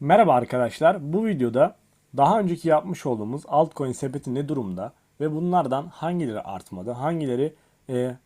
Merhaba arkadaşlar. Bu videoda daha önceki yapmış olduğumuz altcoin sepeti ne durumda ve bunlardan hangileri artmadı, hangileri e,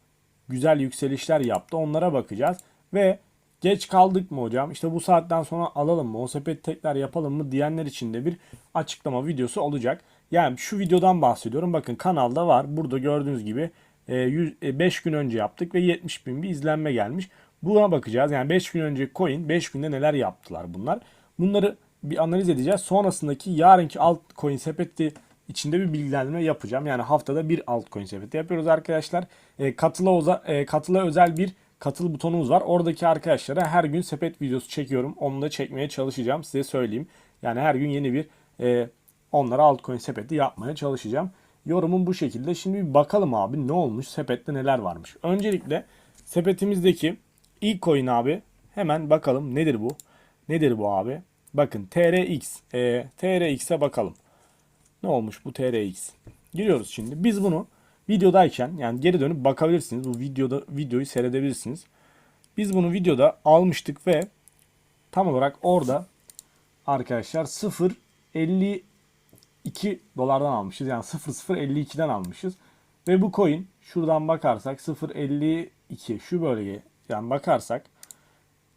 güzel yükselişler yaptı onlara bakacağız. Ve geç kaldık mı hocam işte bu saatten sonra alalım mı o sepeti tekrar yapalım mı diyenler için de bir açıklama videosu olacak. Yani şu videodan bahsediyorum. Bakın kanalda var. Burada gördüğünüz gibi 5 gün önce yaptık ve 70 bin bir izlenme gelmiş. Buna bakacağız. Yani 5 gün önce coin 5 günde neler yaptılar bunlar. Bunları bir analiz edeceğiz. Sonrasındaki yarınki altcoin sepeti içinde bir bilgilendirme yapacağım. Yani haftada bir altcoin sepeti yapıyoruz arkadaşlar. E, katıla, oza, e, katıla özel bir katıl butonumuz var. Oradaki arkadaşlara her gün sepet videosu çekiyorum. Onu da çekmeye çalışacağım size söyleyeyim. Yani her gün yeni bir e, onlara altcoin sepeti yapmaya çalışacağım. Yorumum bu şekilde. Şimdi bir bakalım abi ne olmuş sepette neler varmış. Öncelikle sepetimizdeki ilk coin abi hemen bakalım nedir bu? Nedir bu abi? Bakın TRX. E, TRX'e bakalım. Ne olmuş bu TRX? Giriyoruz şimdi. Biz bunu videodayken yani geri dönüp bakabilirsiniz. Bu videoda videoyu seyredebilirsiniz. Biz bunu videoda almıştık ve tam olarak orada arkadaşlar 0.52 dolardan almışız. Yani 0.052'den almışız. Ve bu coin şuradan bakarsak 0.52 şu bölgeye yani bakarsak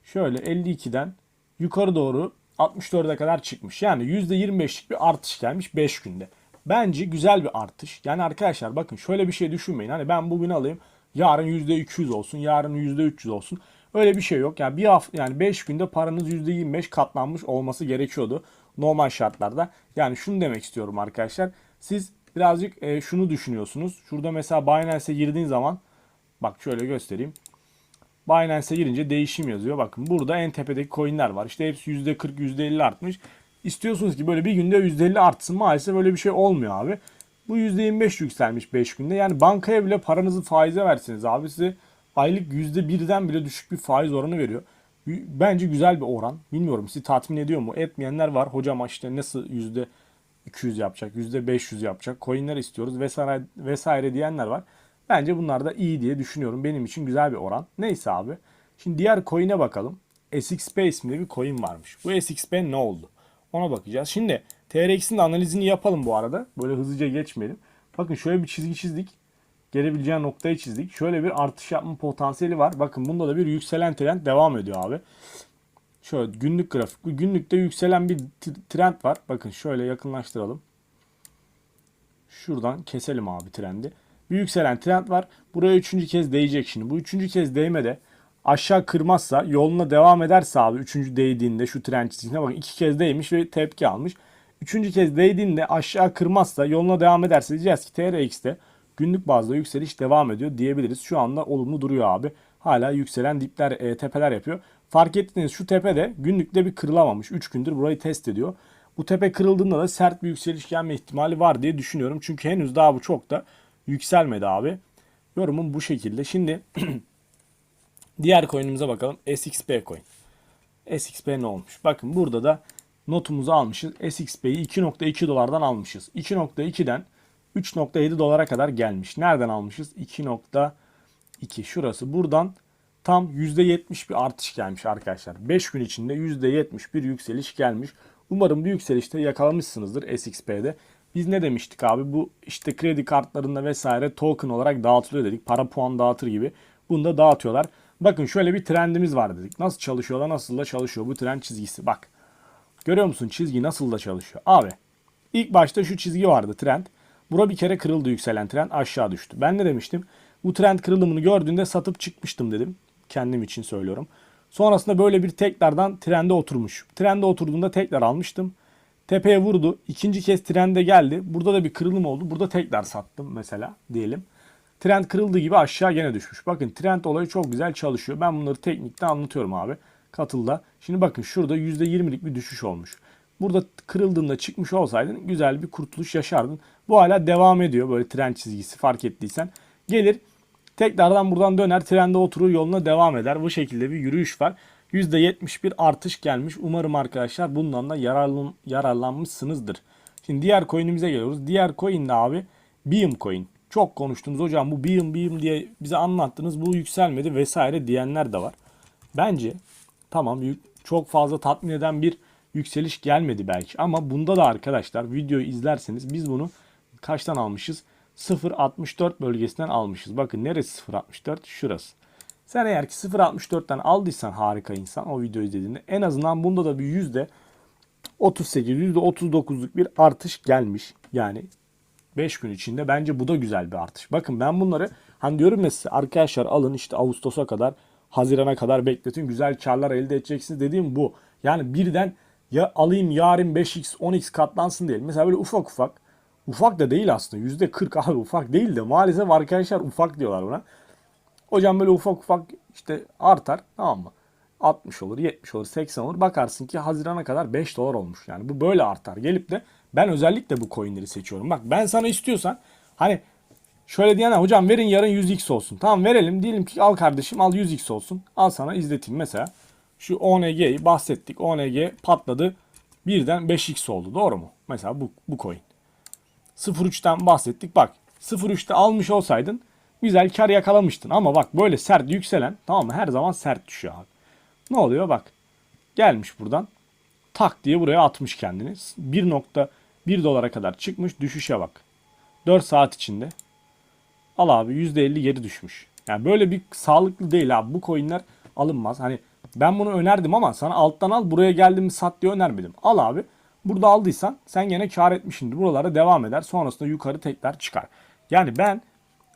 şöyle 52'den yukarı doğru 64'e kadar çıkmış. Yani %25'lik bir artış gelmiş 5 günde. Bence güzel bir artış. Yani arkadaşlar bakın şöyle bir şey düşünmeyin. Hani ben bugün alayım yarın %200 olsun, yarın %300 olsun. Öyle bir şey yok. Yani bir hafta yani 5 günde paranız %25 katlanmış olması gerekiyordu normal şartlarda. Yani şunu demek istiyorum arkadaşlar. Siz birazcık e, şunu düşünüyorsunuz. Şurada mesela Binance'e girdiğin zaman bak şöyle göstereyim. Binance'e girince değişim yazıyor. Bakın burada en tepedeki coinler var. İşte hepsi %40, %50 artmış. İstiyorsunuz ki böyle bir günde %50 artsın. Maalesef böyle bir şey olmuyor abi. Bu %25 yükselmiş 5 günde. Yani bankaya bile paranızı faize versiniz abi size aylık %1'den bile düşük bir faiz oranı veriyor. Bence güzel bir oran. Bilmiyorum sizi tatmin ediyor mu? Etmeyenler var. Hocam işte nasıl %200 yapacak, %500 yapacak, coinler istiyoruz vesaire vesaire diyenler var. Bence bunlar da iyi diye düşünüyorum. Benim için güzel bir oran. Neyse abi. Şimdi diğer coin'e bakalım. SXP isminde bir coin varmış. Bu SXP ne oldu? Ona bakacağız. Şimdi TRX'in de analizini yapalım bu arada. Böyle hızlıca geçmeyelim. Bakın şöyle bir çizgi çizdik. Gelebileceği noktayı çizdik. Şöyle bir artış yapma potansiyeli var. Bakın bunda da bir yükselen trend devam ediyor abi. Şöyle günlük grafik. Günlükte yükselen bir trend var. Bakın şöyle yakınlaştıralım. Şuradan keselim abi trendi bir yükselen trend var. Buraya üçüncü kez değecek şimdi. Bu üçüncü kez değmede aşağı kırmazsa yoluna devam ederse abi üçüncü değdiğinde şu trend çizgisine bakın iki kez değmiş ve tepki almış. Üçüncü kez değdiğinde aşağı kırmazsa yoluna devam ederse diyeceğiz ki TRX'te günlük bazda yükseliş devam ediyor diyebiliriz. Şu anda olumlu duruyor abi. Hala yükselen dipler, e, tepeler yapıyor. Fark ettiğiniz şu tepe de günlükte bir kırılamamış. 3 gündür burayı test ediyor. Bu tepe kırıldığında da sert bir yükseliş gelme ihtimali var diye düşünüyorum. Çünkü henüz daha bu çok da yükselmedi abi. Yorumum bu şekilde. Şimdi diğer coin'imize bakalım. SXP coin. SXP ne olmuş? Bakın burada da notumuzu almışız. SXP'yi 2.2 dolardan almışız. 2.2'den 3.7 dolara kadar gelmiş. Nereden almışız? 2.2 şurası. Buradan tam %70 bir artış gelmiş arkadaşlar. 5 gün içinde %70 bir yükseliş gelmiş. Umarım bu yükselişte yakalamışsınızdır SXP'de. Biz ne demiştik abi? Bu işte kredi kartlarında vesaire token olarak dağıtılıyor dedik. Para puan dağıtır gibi. Bunu da dağıtıyorlar. Bakın şöyle bir trendimiz var dedik. Nasıl çalışıyorlar? Nasıl da çalışıyor bu trend çizgisi? Bak. Görüyor musun çizgi nasıl da çalışıyor? Abi ilk başta şu çizgi vardı trend. Bura bir kere kırıldı yükselen trend aşağı düştü. Ben ne demiştim? Bu trend kırılımını gördüğünde satıp çıkmıştım dedim. Kendim için söylüyorum. Sonrasında böyle bir tekrardan trende oturmuş. Trende oturduğunda tekrar almıştım. Tepeye vurdu. İkinci kez trende geldi. Burada da bir kırılım oldu. Burada tekrar sattım mesela diyelim. Trend kırıldığı gibi aşağı gene düşmüş. Bakın trend olayı çok güzel çalışıyor. Ben bunları teknikte anlatıyorum abi. Katılda. Şimdi bakın şurada %20'lik bir düşüş olmuş. Burada kırıldığında çıkmış olsaydın güzel bir kurtuluş yaşardın. Bu hala devam ediyor böyle trend çizgisi fark ettiysen. Gelir tekrardan buradan döner trende oturur yoluna devam eder. Bu şekilde bir yürüyüş var. %71 artış gelmiş. Umarım arkadaşlar bundan da yararlan, yararlanmışsınızdır. Şimdi diğer coin'imize geliyoruz. Diğer coin de abi Beam coin. Çok konuştunuz hocam bu Beam Beam diye bize anlattınız. Bu yükselmedi vesaire diyenler de var. Bence tamam çok fazla tatmin eden bir yükseliş gelmedi belki. Ama bunda da arkadaşlar videoyu izlerseniz biz bunu kaçtan almışız? 0.64 bölgesinden almışız. Bakın neresi 0.64? Şurası. Sen eğer ki 0.64'ten aldıysan harika insan o videoyu izlediğinde en azından bunda da bir yüzde 38, yüzde 39'luk bir artış gelmiş. Yani 5 gün içinde bence bu da güzel bir artış. Bakın ben bunları hani diyorum ya size arkadaşlar alın işte Ağustos'a kadar Haziran'a kadar bekletin güzel karlar elde edeceksiniz dediğim bu. Yani birden ya alayım yarın 5x 10x katlansın değil. Mesela böyle ufak ufak ufak da değil aslında yüzde 40 abi ufak değil de maalesef arkadaşlar ufak diyorlar buna. Hocam böyle ufak ufak işte artar tamam mı? 60 olur, 70 olur, 80 olur. Bakarsın ki Haziran'a kadar 5 dolar olmuş. Yani bu böyle artar. Gelip de ben özellikle bu coinleri seçiyorum. Bak ben sana istiyorsan hani şöyle diyene hocam verin yarın 100x olsun. Tamam verelim. Diyelim ki al kardeşim al 100x olsun. Al sana izleteyim mesela. Şu ONG'yi bahsettik. ONG patladı. Birden 5x oldu. Doğru mu? Mesela bu, bu coin. 0.3'ten bahsettik. Bak 0.3'te almış olsaydın güzel kar yakalamıştın. Ama bak böyle sert yükselen tamam mı? Her zaman sert düşüyor abi. Ne oluyor bak. Gelmiş buradan. Tak diye buraya atmış kendini. 1.1 dolara kadar çıkmış. Düşüşe bak. 4 saat içinde. Al abi %50 geri düşmüş. Yani böyle bir sağlıklı değil abi. Bu coinler alınmaz. Hani ben bunu önerdim ama sana alttan al buraya geldim sat diye önermedim. Al abi. Burada aldıysan sen gene kar etmişsindir. Buralara devam eder. Sonrasında yukarı tekrar çıkar. Yani ben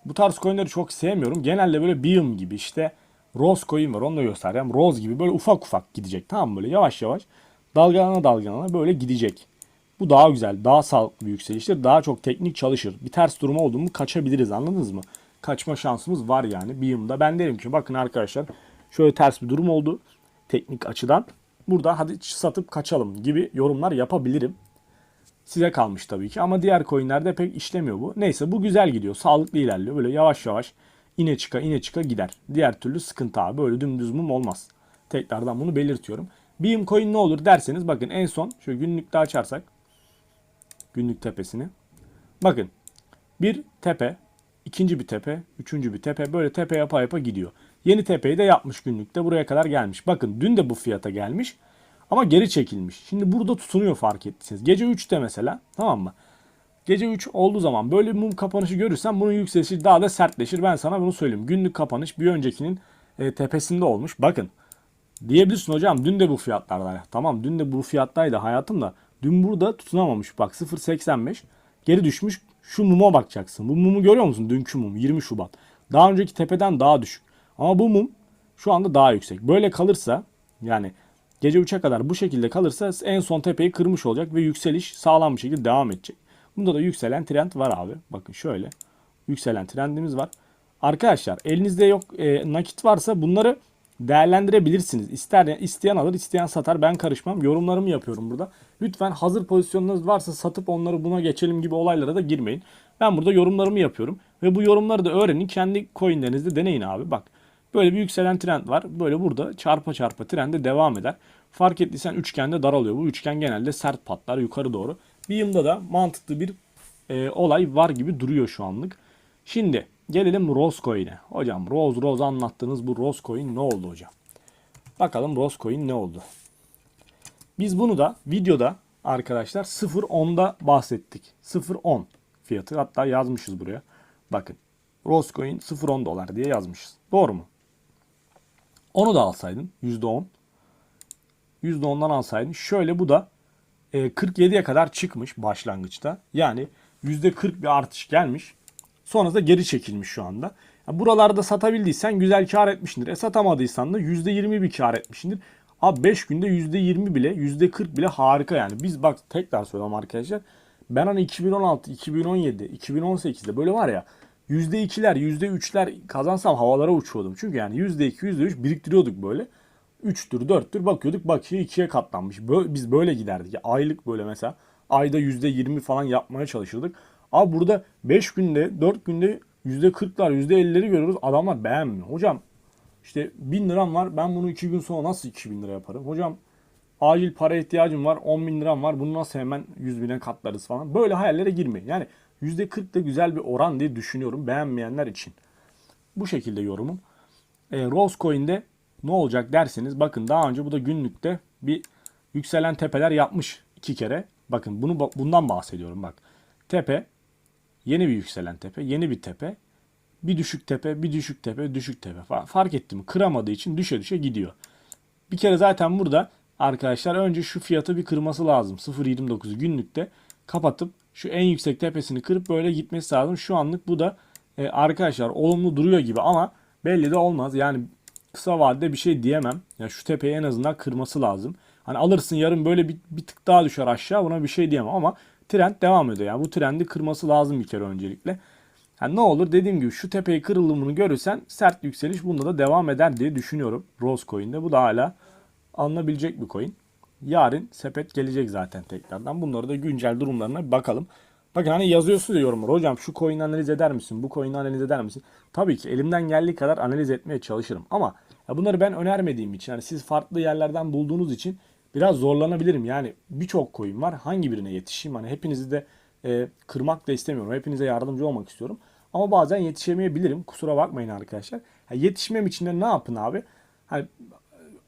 bu tarz coinleri çok sevmiyorum. Genelde böyle Beam gibi işte Rose coin var onu da göstereceğim. Rose gibi böyle ufak ufak gidecek tamam? Böyle yavaş yavaş dalgalana dalgalana böyle gidecek. Bu daha güzel, daha sağlıklı bir yükseliştir. Daha çok teknik çalışır. Bir ters durum oldu mu kaçabiliriz anladınız mı? Kaçma şansımız var yani Beam'da. Ben derim ki bakın arkadaşlar şöyle ters bir durum oldu teknik açıdan. Burada hadi satıp kaçalım gibi yorumlar yapabilirim. Size kalmış tabii ki ama diğer coinlerde pek işlemiyor bu. Neyse bu güzel gidiyor. Sağlıklı ilerliyor. Böyle yavaş yavaş ine çıka ine çıka gider. Diğer türlü sıkıntı abi. Böyle dümdüz mum olmaz. Tekrardan bunu belirtiyorum. Beam coin ne olur derseniz bakın en son şöyle günlükte açarsak günlük tepesini. Bakın bir tepe, ikinci bir tepe, üçüncü bir tepe böyle tepe yapa yapa gidiyor. Yeni tepeyi de yapmış günlükte buraya kadar gelmiş. Bakın dün de bu fiyata gelmiş ama geri çekilmiş. Şimdi burada tutunuyor fark ettiyseniz. Gece 3'te mesela tamam mı? Gece 3 olduğu zaman böyle bir mum kapanışı görürsen bunun yükselişi daha da sertleşir. Ben sana bunu söyleyeyim. Günlük kapanış bir öncekinin e, tepesinde olmuş. Bakın diyebilirsin hocam dün de bu fiyatlarda. Tamam dün de bu fiyattaydı hayatım da. Dün burada tutunamamış. Bak 0.85 geri düşmüş. Şu muma bakacaksın. Bu mumu görüyor musun? Dünkü mum 20 Şubat. Daha önceki tepeden daha düşük. Ama bu mum şu anda daha yüksek. Böyle kalırsa yani gece 3'e kadar bu şekilde kalırsa en son tepeyi kırmış olacak ve yükseliş sağlam bir şekilde devam edecek. Bunda da yükselen trend var abi. Bakın şöyle. Yükselen trendimiz var. Arkadaşlar elinizde yok e, nakit varsa bunları değerlendirebilirsiniz. İster isteyen alır, isteyen satar. Ben karışmam. Yorumlarımı yapıyorum burada. Lütfen hazır pozisyonunuz varsa satıp onları buna geçelim gibi olaylara da girmeyin. Ben burada yorumlarımı yapıyorum ve bu yorumları da öğrenin. Kendi coinlerinizde deneyin abi. Bak böyle bir yükselen trend var. Böyle burada çarpa çarpa trende devam eder. Fark ettiysen üçgende daralıyor. Bu üçgen genelde sert patlar yukarı doğru. Bir yılda da mantıklı bir e, olay var gibi duruyor şu anlık. Şimdi gelelim Rose Coin'e. Hocam Rose Rose anlattığınız bu Rose Coin ne oldu hocam? Bakalım Rose Coin ne oldu? Biz bunu da videoda arkadaşlar 0.10'da bahsettik. 0.10 fiyatı hatta yazmışız buraya. Bakın Rose Coin 0.10 dolar diye yazmışız. Doğru mu? Onu da alsaydın %10. %10'dan alsaydın. Şöyle bu da 47'ye kadar çıkmış başlangıçta. Yani %40 bir artış gelmiş. Sonrasında geri çekilmiş şu anda. Ya buralarda satabildiysen güzel kar etmişsindir. E satamadıysan da %20 bir kar etmişsindir. Abi 5 günde %20 bile %40 bile harika yani. Biz bak tekrar söylüyorum arkadaşlar. Ben hani 2016, 2017, 2018'de böyle var ya %2'ler, %3'ler kazansam havalara uçuyordum. Çünkü yani %2, %3 biriktiriyorduk böyle. 3'tür 4'tür bakıyorduk bakiye 2'ye katlanmış. Biz böyle giderdik. Aylık böyle mesela ayda %20 falan yapmaya çalışırdık. Abi burada 5 günde 4 günde %40'lar %50'leri görüyoruz. Adamlar beğenmiyor. Hocam işte 1000 liram var ben bunu 2 gün sonra nasıl 2000 lira yaparım? Hocam acil para ihtiyacım var 10 bin liram var bunu nasıl hemen 100 bine katlarız falan. Böyle hayallere girmeyin. Yani %40 da güzel bir oran diye düşünüyorum beğenmeyenler için. Bu şekilde yorumum. E, Rose Coin'de ne olacak derseniz bakın daha önce bu da günlükte bir yükselen tepeler yapmış iki kere. Bakın bunu bundan bahsediyorum bak. Tepe yeni bir yükselen tepe, yeni bir tepe, bir düşük tepe, bir düşük tepe, düşük tepe. Fa- Fark etti mi? Kıramadığı için düşe düşe gidiyor. Bir kere zaten burada arkadaşlar önce şu fiyatı bir kırması lazım. 0.29 günlükte kapatıp şu en yüksek tepesini kırıp böyle gitmesi lazım. Şu anlık bu da e, arkadaşlar olumlu duruyor gibi ama belli de olmaz. Yani kısa vadede bir şey diyemem. Ya şu tepeyi en azından kırması lazım. Hani alırsın yarın böyle bir, bir tık daha düşer aşağı buna bir şey diyemem ama trend devam ediyor. Yani bu trendi kırması lazım bir kere öncelikle. Yani ne olur dediğim gibi şu tepeyi kırılımını görürsen sert yükseliş bunda da devam eder diye düşünüyorum. Rose Coin'de bu da hala alınabilecek bir coin. Yarın sepet gelecek zaten tekrardan. Bunları da güncel durumlarına bakalım. Bakın hani yazıyorsunuz ya yorumlar. Hocam şu coin'i analiz eder misin? Bu coin'i analiz eder misin? Tabii ki elimden geldiği kadar analiz etmeye çalışırım. Ama ya bunları ben önermediğim için yani siz farklı yerlerden bulduğunuz için biraz zorlanabilirim. Yani birçok coin var. Hangi birine yetişeyim? Hani hepinizi de e, kırmak da istemiyorum. Hepinize yardımcı olmak istiyorum. Ama bazen yetişemeyebilirim. Kusura bakmayın arkadaşlar. Ya yetişmem için de ne yapın abi? Hani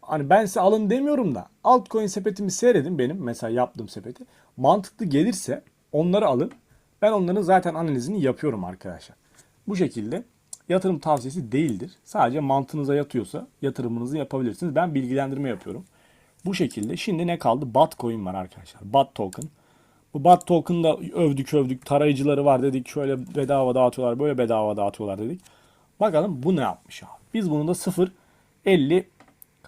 hani ben size alın demiyorum da altcoin sepetimi seyredin benim mesela yaptığım sepeti. Mantıklı gelirse onları alın. Ben onların zaten analizini yapıyorum arkadaşlar. Bu şekilde yatırım tavsiyesi değildir. Sadece mantığınıza yatıyorsa yatırımınızı yapabilirsiniz. Ben bilgilendirme yapıyorum. Bu şekilde şimdi ne kaldı? BAT coin var arkadaşlar. BAT token. Bu BAT token'da övdük övdük. Tarayıcıları var dedik. Şöyle bedava dağıtıyorlar. Böyle bedava dağıtıyorlar dedik. Bakalım bu ne yapmış abi. Biz bunu da 0 50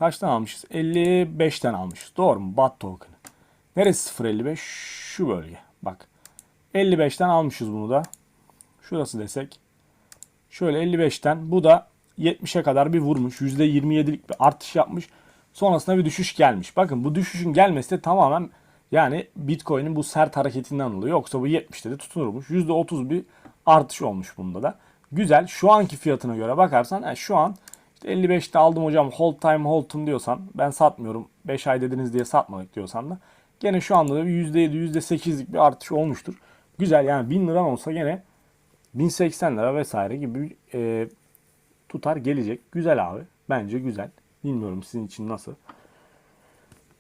kaçtan almışız? 55'ten almışız. Doğru mu? BAT token'ı. Neresi 0.55? Şu bölge. Bak. 55'ten almışız bunu da. Şurası desek. Şöyle 55'ten bu da 70'e kadar bir vurmuş. %27'lik bir artış yapmış. Sonrasında bir düşüş gelmiş. Bakın bu düşüşün gelmesi de tamamen yani Bitcoin'in bu sert hareketinden oluyor. Yoksa bu 70'te de tutunurmuş. %30 bir artış olmuş bunda da. Güzel. Şu anki fiyatına göre bakarsan yani şu an işte 55'te aldım hocam hold time hold'um diyorsan ben satmıyorum. 5 ay dediniz diye satmadık diyorsan da gene şu anda da bir %7 %8'lik bir artış olmuştur. Güzel yani 1000 liran olsa gene 1080 lira vesaire gibi e, tutar gelecek. Güzel abi. Bence güzel. Bilmiyorum sizin için nasıl.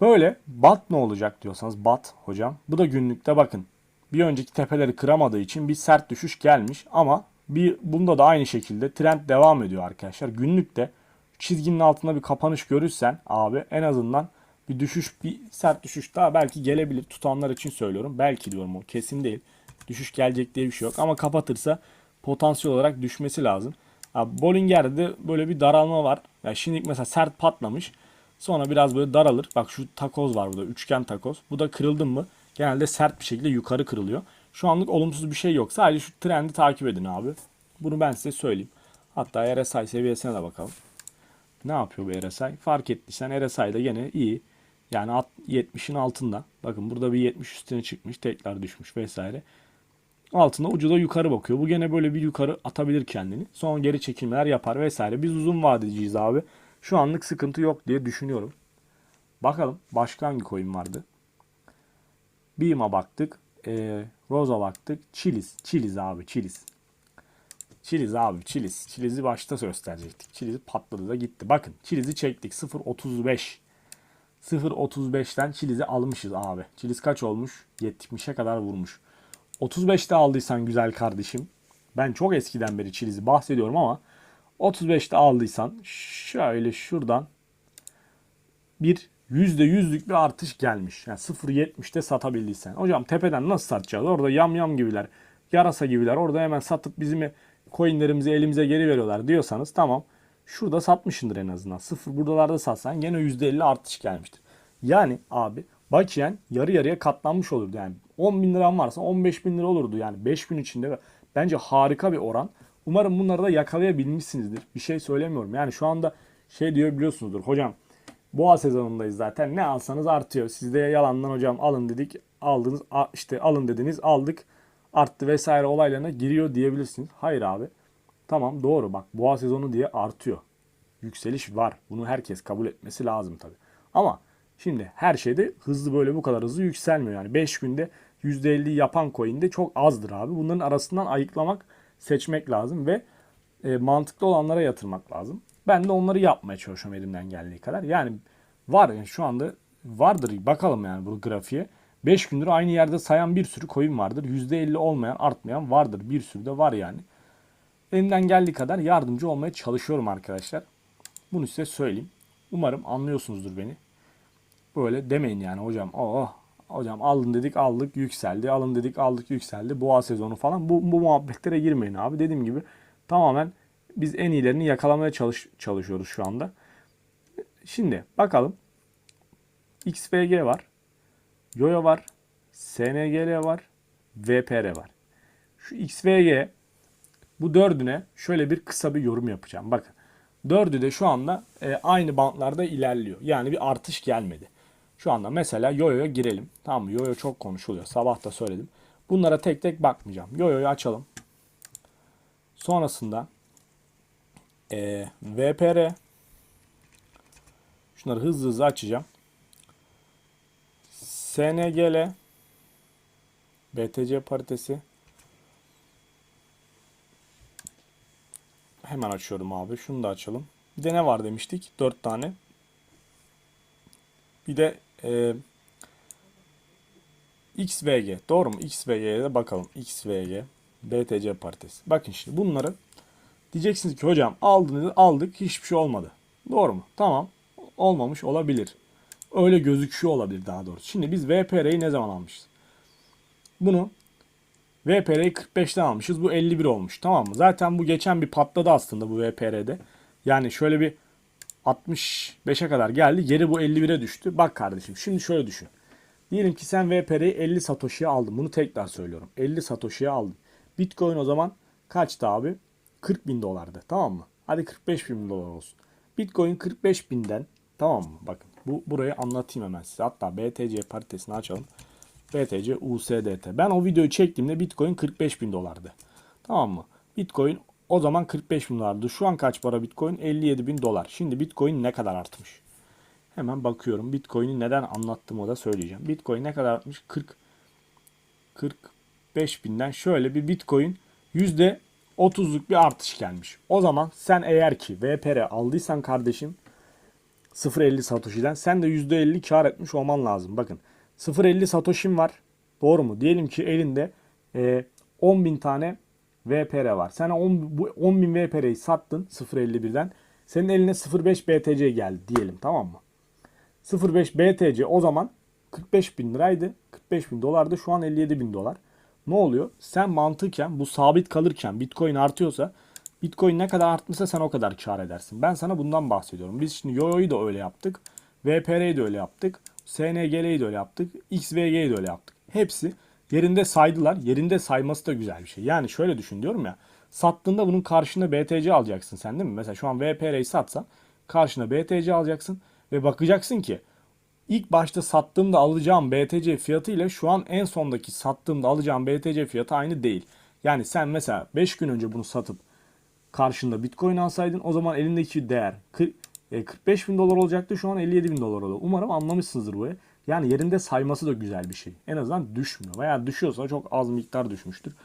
Böyle bat ne olacak diyorsanız bat hocam. Bu da günlükte bakın. Bir önceki tepeleri kıramadığı için bir sert düşüş gelmiş ama bir bunda da aynı şekilde trend devam ediyor arkadaşlar. Günlükte çizginin altında bir kapanış görürsen abi en azından bir düşüş bir sert düşüş daha belki gelebilir. Tutanlar için söylüyorum. Belki diyorum o kesin değil. Düşüş gelecek diye bir şey yok ama kapatırsa potansiyel olarak düşmesi lazım. Bollinger'de böyle bir daralma var. Yani şimdi mesela sert patlamış. Sonra biraz böyle daralır. Bak şu takoz var burada. Üçgen takoz. Bu da kırıldı mı genelde sert bir şekilde yukarı kırılıyor. Şu anlık olumsuz bir şey yok. Sadece şu trendi takip edin abi. Bunu ben size söyleyeyim. Hatta RSI seviyesine de bakalım. Ne yapıyor bu RSI? Fark ettiysen RSI de gene iyi. Yani 70'in altında. Bakın burada bir 70 üstüne çıkmış. Tekrar düşmüş vesaire. Altında ucu da yukarı bakıyor. Bu gene böyle bir yukarı atabilir kendini. Sonra geri çekilmeler yapar vesaire. Biz uzun vadeciyiz abi. Şu anlık sıkıntı yok diye düşünüyorum. Bakalım başka hangi coin vardı? Beam'a baktık. E, Rose'a baktık. Chiliz. Chiliz abi. Chiliz. Chiliz abi. Chiliz. Chiliz'i başta gösterecektik. Chiliz patladı da gitti. Bakın Chiliz'i çektik. 0.35. 0.35'ten Chiliz'i almışız abi. Chiliz kaç olmuş? 70'e kadar vurmuş. 35'te aldıysan güzel kardeşim. Ben çok eskiden beri Chiliz'i bahsediyorum ama 35'te aldıysan şöyle şuradan bir %100'lük bir artış gelmiş. Yani 0.70'te satabildiysen. Hocam tepeden nasıl satacağız? Orada yam yam gibiler, yarasa gibiler. Orada hemen satıp bizim coinlerimizi elimize geri veriyorlar diyorsanız tamam. Şurada satmışındır en azından. Sıfır buralarda satsan gene %50 artış gelmiştir. Yani abi bakiyen yarı yarıya katlanmış olurdu. Yani 10 bin liran varsa 15 bin lira olurdu. Yani 5 gün içinde bence harika bir oran. Umarım bunları da yakalayabilmişsinizdir. Bir şey söylemiyorum. Yani şu anda şey diyor biliyorsunuzdur. Hocam boğa sezonundayız zaten. Ne alsanız artıyor. Siz de yalandan hocam alın dedik. Aldınız işte alın dediniz aldık. Arttı vesaire olaylarına giriyor diyebilirsiniz. Hayır abi. Tamam doğru bak boğa sezonu diye artıyor. Yükseliş var. Bunu herkes kabul etmesi lazım tabi. Ama şimdi her şeyde hızlı böyle bu kadar hızlı yükselmiyor. Yani 5 günde %50 yapan coin de çok azdır abi. Bunların arasından ayıklamak seçmek lazım ve e, mantıklı olanlara yatırmak lazım. Ben de onları yapmaya çalışıyorum elimden geldiği kadar. Yani var yani şu anda vardır bakalım yani bu grafiğe. 5 gündür aynı yerde sayan bir sürü coin vardır. %50 olmayan artmayan vardır. Bir sürü de var yani. Elimden geldiği kadar yardımcı olmaya çalışıyorum arkadaşlar. Bunu size söyleyeyim. Umarım anlıyorsunuzdur beni. Böyle demeyin yani hocam. Oh hocam alın dedik aldık yükseldi. Alın dedik aldık yükseldi. Boğa sezonu falan. Bu, bu muhabbetlere girmeyin abi. Dediğim gibi tamamen biz en iyilerini yakalamaya çalış, çalışıyoruz şu anda. Şimdi bakalım. XVG var. Yoyo var. SNGL var. VPR var. Şu XVG bu dördüne şöyle bir kısa bir yorum yapacağım. Bakın. Dördü de şu anda e, aynı bantlarda ilerliyor. Yani bir artış gelmedi. Şu anda mesela Yoyo'ya girelim. Tamam mı? Yoyo çok konuşuluyor. Sabah da söyledim. Bunlara tek tek bakmayacağım. Yoyo'yu açalım. Sonrasında e, VPR Şunları hızlı hızlı açacağım. SNGL BTC paritesi Hemen açıyorum abi. Şunu da açalım. Bir de ne var demiştik? 4 tane. Bir de e, XVG. Doğru mu? XVG'ye de bakalım. XVG. BTC paritesi. Bakın şimdi bunları diyeceksiniz ki hocam aldınız aldık hiçbir şey olmadı. Doğru mu? Tamam. Olmamış olabilir. Öyle gözüküyor olabilir daha doğrusu. Şimdi biz VPR'yi ne zaman almışız? Bunu VPR'yi 45'ten almışız. Bu 51 olmuş. Tamam mı? Zaten bu geçen bir patladı aslında bu VPR'de. Yani şöyle bir 65'e kadar geldi. Geri bu 51'e düştü. Bak kardeşim şimdi şöyle düşün. Diyelim ki sen VPR'yi 50 Satoshi'ye aldın. Bunu tekrar söylüyorum. 50 Satoshi'ye aldın. Bitcoin o zaman kaçtı abi? 40 bin dolardı. Tamam mı? Hadi 45 bin dolar olsun. Bitcoin 45 binden tamam mı? Bakın bu burayı anlatayım hemen size. Hatta BTC paritesini açalım. BTC USDT. Ben o videoyu çektiğimde Bitcoin 45 bin dolardı. Tamam mı? Bitcoin o zaman 45 bin dolardı. Şu an kaç para Bitcoin? 57 bin dolar. Şimdi Bitcoin ne kadar artmış? Hemen bakıyorum. Bitcoin'i neden anlattım o da söyleyeceğim. Bitcoin ne kadar artmış? 40 45 binden şöyle bir Bitcoin yüzde 30'luk bir artış gelmiş. O zaman sen eğer ki VPR aldıysan kardeşim 0.50 Satoshi'den sen de %50 kar etmiş olman lazım. Bakın 0.50 Satoshi'm var. Doğru mu? Diyelim ki elinde e, 10.000 tane VPR var. Sen 10, bu 10.000 VPR'yi sattın 0.51'den. Senin eline 0.5 BTC geldi diyelim tamam mı? 0.5 BTC o zaman 45 bin liraydı. 45 bin dolardı. Şu an 57 bin dolar. Ne oluyor? Sen mantıken bu sabit kalırken Bitcoin artıyorsa Bitcoin ne kadar artmışsa sen o kadar kar edersin. Ben sana bundan bahsediyorum. Biz şimdi Yoyo'yu da öyle yaptık. VPR'yi de öyle yaptık. SNGL'yi de öyle yaptık. XVG'yi de öyle yaptık. Hepsi yerinde saydılar. Yerinde sayması da güzel bir şey. Yani şöyle düşün diyorum ya. Sattığında bunun karşına BTC alacaksın sen değil mi? Mesela şu an VPR'yi satsan karşına BTC alacaksın ve bakacaksın ki ilk başta sattığımda alacağım BTC fiyatı ile şu an en sondaki sattığımda alacağım BTC fiyatı aynı değil. Yani sen mesela 5 gün önce bunu satıp karşında Bitcoin alsaydın o zaman elindeki değer 45 bin dolar olacaktı şu an 57 bin dolar oluyor. Umarım anlamışsınızdır bu. Yani yerinde sayması da güzel bir şey. En azından düşmüyor. Veya düşüyorsa çok az miktar düşmüştür.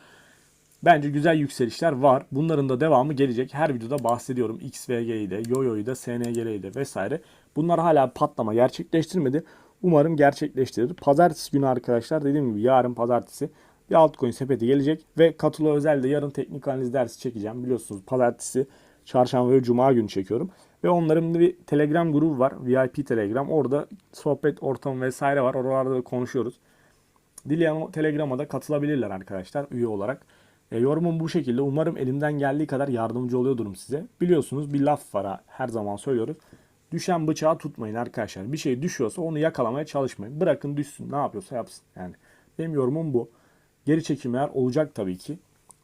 Bence güzel yükselişler var. Bunların da devamı gelecek. Her videoda bahsediyorum. XVG'yi de, Yoyo'yu da, SNG'yi de vesaire. Bunlar hala patlama gerçekleştirmedi. Umarım gerçekleştirir. Pazartesi günü arkadaşlar dediğim gibi yarın pazartesi bir altcoin sepeti gelecek. Ve katılı özel de yarın teknik analiz dersi çekeceğim. Biliyorsunuz pazartesi, çarşamba ve cuma günü çekiyorum. Ve onların bir Telegram grubu var. VIP Telegram. Orada sohbet ortamı vesaire var. Oralarda da konuşuyoruz. Dileyen Telegram'a da katılabilirler arkadaşlar üye olarak. E, yorumum bu şekilde. Umarım elimden geldiği kadar yardımcı oluyordurum size. Biliyorsunuz bir laf var her zaman söylüyoruz. Düşen bıçağı tutmayın arkadaşlar. Bir şey düşüyorsa onu yakalamaya çalışmayın. Bırakın düşsün. Ne yapıyorsa yapsın. Yani benim yorumum bu. Geri çekilmeler olacak tabii ki.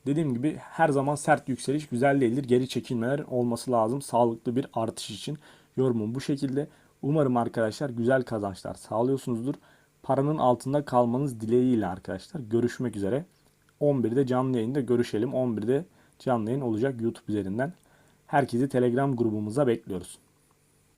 Dediğim gibi her zaman sert yükseliş güzel değildir. Geri çekilmeler olması lazım sağlıklı bir artış için. Yorumum bu şekilde. Umarım arkadaşlar güzel kazançlar sağlıyorsunuzdur. Paranın altında kalmanız dileğiyle arkadaşlar. Görüşmek üzere. 11'de canlı yayında görüşelim. 11'de canlı yayın olacak YouTube üzerinden. Herkesi Telegram grubumuza bekliyoruz.